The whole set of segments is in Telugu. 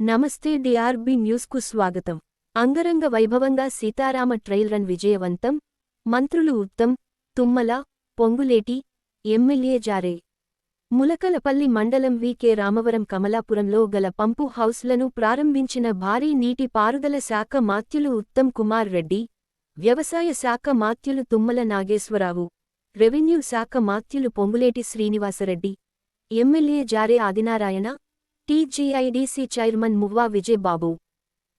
నమస్తే డిఆర్బి న్యూస్కు స్వాగతం. అంగరంగ వైభవంగా సీతారామ ట్రయల్ రన్ విజయవంతం. మంత్రులు ఉత్తమ్ తుమ్మల పొంగులేటి ఎమ్మెల్యే జారే. ములకలపల్లి మండలం వికే రామవరం కమలాపురంలో గల పంపు హౌస్లను ప్రారంభించిన భారీ నీటి పారుదల శాఖ మాత్యులు ఉత్తమ్ కుమార్ రెడ్డి వ్యవసాయ శాఖ మాత్యులు తుమ్మల నాగేశ్వరరావు రెవెన్యూ శాఖ మాత్యులు Ponguleti Srinivasa Reddy MLA Jare Adinarayana TGIDC chairman Muvva Vijaya Babu.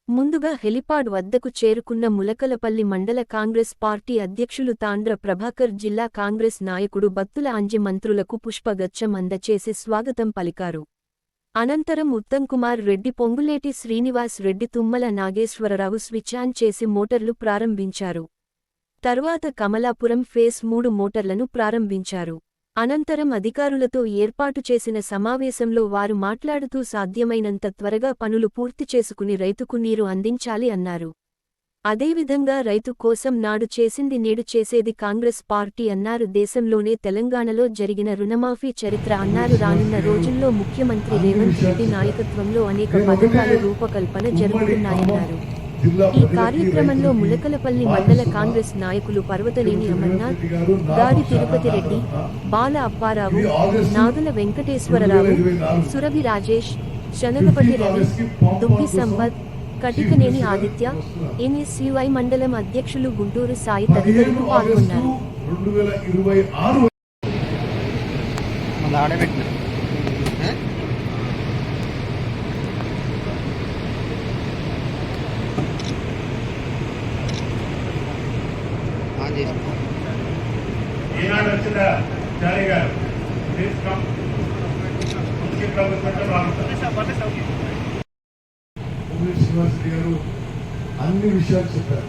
ముందుగా హెలిపాడ్ వద్దకు చేరుకున్న ములకలపల్లి మండల కాంగ్రెస్ పార్టీ అధ్యక్షులు తాండ్ర ప్రభాకర్ జిల్లా కాంగ్రెస్ నాయకుడు బత్తుల అంజి మంత్రులకు పుష్పగచ్చం అందచేసి స్వాగతం పలికారు. అనంతరం ఉత్తమ్ కుమార్ రెడ్డి పొంగులేటి శ్రీనివాస్ రెడ్డి తుమ్మల నాగేశ్వరరావు స్విచ్ ఆన్ చేసి మోటార్లు ప్రారంభించారు. తరువాత కమలాపురం ఫేస్ మూడు మోటార్లను ప్రారంభించారు. అనంతరం అధికారులతో ఏర్పాటు చేసిన సమావేశంలో వారు మాట్లాడుతూ సాధ్యమైనంత త్వరగా పనులు పూర్తి చేసుకుని రైతుకు నీరు అందించాలి అన్నారు. అదేవిధంగా రైతు కోసం నాడు చేసింది నేడు చేసేది కాంగ్రెస్ పార్టీ అన్నారు. దేశంలోనే తెలంగాణలో జరిగిన రుణమాఫీ చరిత్ర అన్నారు. రానున్న రోజుల్లో ముఖ్యమంత్రి రేవంత్ రెడ్డి నాయకత్వంలో అనేక పథకాలు రూపకల్పన జరుగుతున్నాయన్నారు. ఈ కార్యక్రమంలో ములకలపల్లి మండల కాంగ్రెస్ నాయకులు పర్వతనేని అమర్నాథ్ గాడి తిరుపతి రెడ్డి బాల అప్పారావు నాగుల వెంకటేశ్వరరావు సురభి రాజేష్ శనగపతి రవి దుబ్బి సంపత్ కటికనేని ఆదిత్య ఎన్ఎస్యుఐ మండలం అధ్యక్షులు గుంటూరు సాయి తదితరులు పాల్గొన్నారు. ఆడబెట్టిన ఆన్ చేసి ఈనాడు వచ్చిన చారి గారు ప్లీజ్ కమ్ ముఖ్య గారు అన్ని విషయాలు చెప్పారు.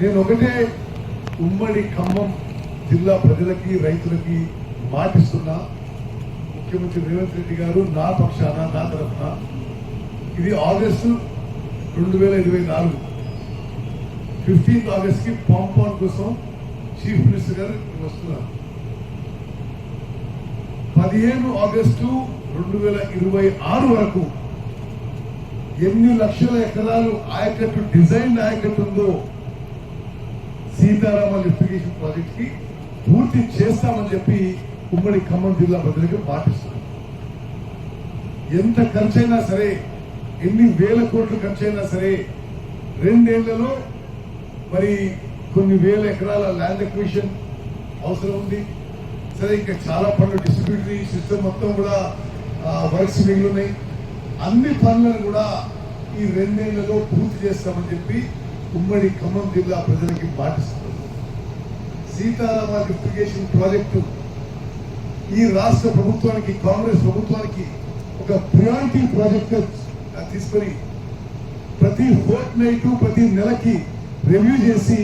నేను ఒకటే ఉమ్మడి ఖమ్మం జిల్లా ప్రజలకి రైతులకి మాటిస్తున్నా. ముఖ్యమంత్రి రేవంత్ రెడ్డి గారు నా పక్షాన నా తరఫున. ఇది ఆగస్టు రెండు వేల ఇరవై నాలుగు. ఫిఫ్టీన్త్ ఆగస్ట్కి పాంపాన్ కోసం చీఫ్ మినిస్టర్ గారు వస్తున్నారు పదిహేను ఆగస్టు రెండు వేల ఇరవై ఆరు వరకు ఎన్ని లక్షల ఎకరాలు ఆయకట్టు డిజైన్ ఆయకట్టు ఉందో సీతారామ లిఫ్టిగేషన్ ప్రాజెక్ట్కి పూర్తి చేస్తామని చెప్పి ఉమ్మడి ఖమ్మం జిల్లా ప్రజలకు పాటిస్తున్నాం. ఎంత ఖర్చైనా సరే ఎన్ని వేల కోట్లు ఖర్చైనా సరే రెండేళ్ళలో మరి కొన్ని వేల ఎకరాల ల్యాండ్ ఎక్విషన్ అవసరం ఉంది. సరే ఇంకా చాలా పనులు డిస్ట్రిబ్యూటరీ సిస్టమ్ మొత్తం కూడా వర్క్స్ మిగిలినాయి అన్ని పనులను కూడా ఈ రెండేళ్ళలో పూర్తి చేస్తామని చెప్పి ఉమ్మడి ఖమ్మం జిల్లా ప్రజలకి పాటిస్తున్నారు సీతారామ లిఫ్టిగేషన్ ప్రాజెక్టు ఈ రాష్ట్ర ప్రభుత్వానికి కాంగ్రెస్ ప్రభుత్వానికి ఒక ప్రియారిటీ ప్రాజెక్ట్ తీసుకొని ప్రతి ఫోర్ట్ నైట్ ప్రతి నెలకి రివ్యూ చేసి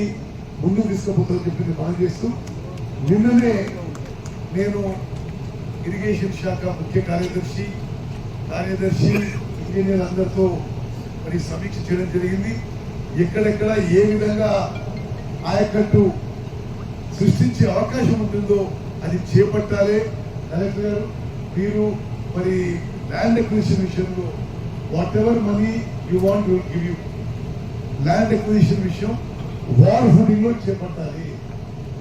ముందుకు తీసుకుపోతామని చెప్పి మనం చేస్తూ నిన్ననే నేను ఇరిగేషన్ శాఖ ముఖ్య కార్యదర్శి కార్యదర్శి ఇంజనీర్ అందరితో మరి సమీక్ష చేయడం జరిగింది. ఎక్కడెక్కడ ఏ విధంగా ఆయకట్టు సృష్టించే అవకాశం ఉంటుందో అది చేపట్టాలి. కలెక్టర్ గారు మీరు మరి ల్యాండ్ అక్విజిషన్ విషయంలో whatever money you want give you land acquisition విషయం వార్ ఫుడింగ్లో చేపట్టాలి.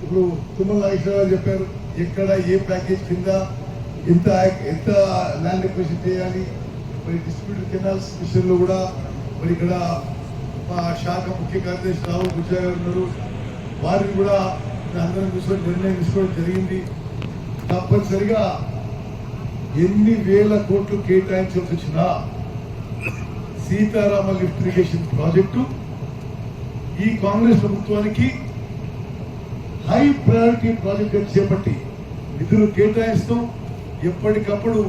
ఇప్పుడు తుమ్మల నాగేశ్వరరావు చెప్పారు ఎక్కడ ఏ ప్యాకేజ్ కింద ఎంత ఎంత ల్యాండ్ అక్విజిషన్ చేయాలి? మరి డిస్ట్రిబ్యూటర్ కెనాల్స్ విషయంలో కూడా మరి ఇక్కడ మా శాఖ ముఖ్య కార్యదర్శి రావు గుజ్జా గారు ఉన్నారు. వారిని కూడా అందరం తీసుకొని నిర్ణయం తీసుకోవడం జరిగింది. తప్పనిసరిగా ఎన్ని వేల కోట్లు కేటాయించాల్సి వచ్చినా సీతారామ లిఫ్ట్ ఇరిగేషన్ ప్రాజెక్టు ఈ కాంగ్రెస్ ప్రభుత్వానికి హై ప్రయారిటీ ప్రాజెక్ట్ చేపట్టి నిధులు కేటాయిస్తాం ఎప్పటికప్పుడు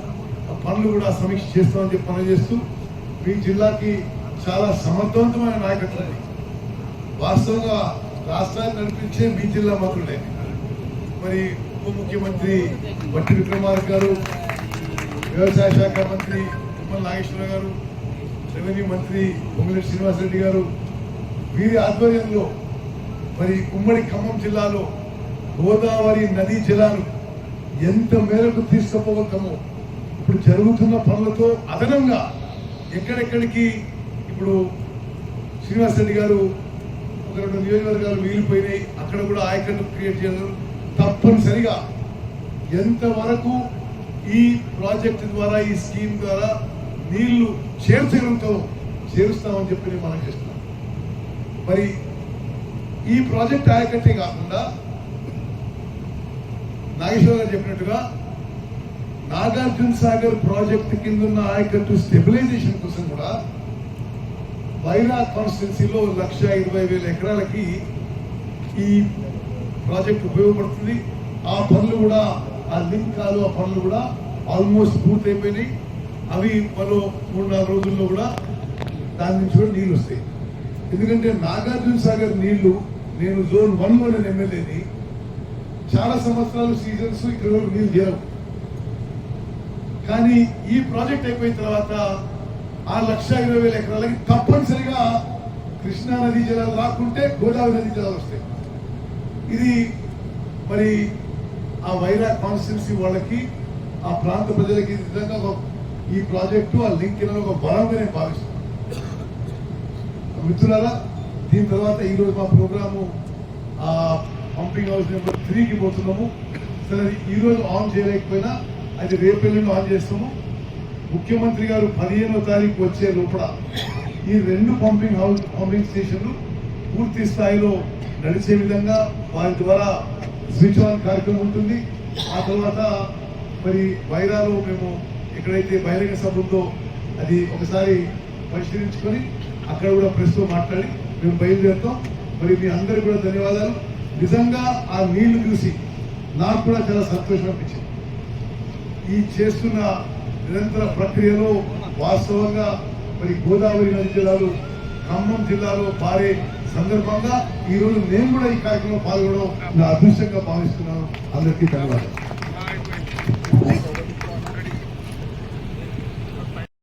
ఆ పనులు కూడా సమీక్ష చేస్తామని చెప్పి పనిచేస్తూ చేస్తూ మీ జిల్లాకి చాలా సమర్థవంతమైన నాయకత్వం వాస్తవంగా రాష్ట్రాన్ని నడిపించే మీ జిల్లా మంత్రులే మరి ఉప ముఖ్యమంత్రి బట్టి విక్రమార్క గారు వ్యవసాయ శాఖ మంత్రి తిమ్మల నాగేశ్వర గారు రెవెన్యూ మంత్రి పొంగిరెడ్డి శ్రీనివాసరెడ్డి గారు వీరి ఆధ్వర్యంలో మరి ఉమ్మడి ఖమ్మం జిల్లాలో గోదావరి నదీ జలాలు ఎంత మేరకు తీసుకుపోగలుగుతామో. ఇప్పుడు జరుగుతున్న పనులతో అదనంగా ఎక్కడెక్కడికి ఇప్పుడు శ్రీనివాస్ రెడ్డి గారు ఒక రెండు నియోజకవర్గాలు మిగిలిపోయినాయి. అక్కడ కూడా ఆయకట్టు క్రియేట్ చేయడం తప్పనిసరిగా ఎంతవరకు ఈ ప్రాజెక్ట్ ద్వారా ఈ స్కీమ్ ద్వారా నీళ్ళు చేర్చగలుగుతాం చేరుస్తామని చెప్పి నేను మనం చేస్తున్నాం మరి ఈ ప్రాజెక్ట్ ఆయకట్టే కాకుండా నాగేశ్వర గారు చెప్పినట్టుగా నాగార్జున సాగర్ ప్రాజెక్ట్ కింద ఉన్న ఆయకట్టు స్టెబిలైజేషన్ కోసం కూడా వైరా కాన్స్టిట్యున్సీలో లక్ష ఇరవై వేల ఎకరాలకి ఈ ప్రాజెక్ట్ ఉపయోగపడుతుంది. ఆ పనులు కూడా ఆ లింక్ కాలు ఆ పనులు కూడా ఆల్మోస్ట్ పూర్తయిపోయినాయి. అవి మరో మూడు నాలుగు రోజుల్లో కూడా దాని నుంచి కూడా నీళ్ళు వస్తాయి. ఎందుకంటే నాగార్జున సాగర్ నీళ్ళు నేను జోన్ వన్లో ఎమ్మెల్యేని చాలా సంవత్సరాలు సీజన్స్ ఇక్కడ నీళ్ళు లేవు కానీ ఈ ప్రాజెక్ట్ అయిపోయిన తర్వాత ఆ లక్ష ఇరవై వేల ఎకరాలకి తప్పనిసరిగా కృష్ణా నదీ జలాలు రాకుంటే గోదావరి నదీ జలాలు వస్తాయి. ఇది మరి ఆ వైరా కాన్స్టిట్యున్సీ వాళ్ళకి ఆ ప్రాంత ప్రజలకి ఇది నిజంగా ఒక ఈ ప్రాజెక్టు ఆ లింక్ ఒక బలంగా నేను భావిస్తున్నాను. మిత్రులారా దీని తర్వాత ఈ రోజు మా ప్రోగ్రాము ఆ పంపింగ్ హౌస్ నెంబర్ త్రీకి పోతున్నాము. సరే అది ఆన్ చేయలేకపోయినా అది రేపు ఆన్ చేస్తాము. ముఖ్యమంత్రి గారు పదిహేనో తారీఖు వచ్చే లోపల ఈ రెండు పంపింగ్ హౌస్ పంపింగ్ స్టేషన్లు పూర్తి స్థాయిలో నడిచే విధంగా వారి ద్వారా స్విచ్ ఆన్ కార్యక్రమం ఉంటుంది. ఆ తర్వాత మరి వైరాలో మేము ఎక్కడైతే బహిరంగ సభ ఉందో అది ఒకసారి పరిశీలించుకొని అక్కడ కూడా ప్రెస్తో మాట్లాడి మేము బయలుదేరుతాం. మరి మీ అందరికీ కూడా ధన్యవాదాలు. నిజంగా ఆ నీళ్ళు చూసి నాకు కూడా చాలా సంతోషం అనిపించింది. ఈ చేస్తున్న నిరంతర ప్రక్రియలో వాస్తవంగా మరి గోదావరి నది జలాలు ఖమ్మం జిల్లాలో పారే సందర్భంగా ఈ రోజు నేను కూడా ఈ కార్యక్రమంలో పాల్గొనడం నా అదృష్టంగా భావిస్తున్నాను. అందరికీ ధన్యవాదాలు.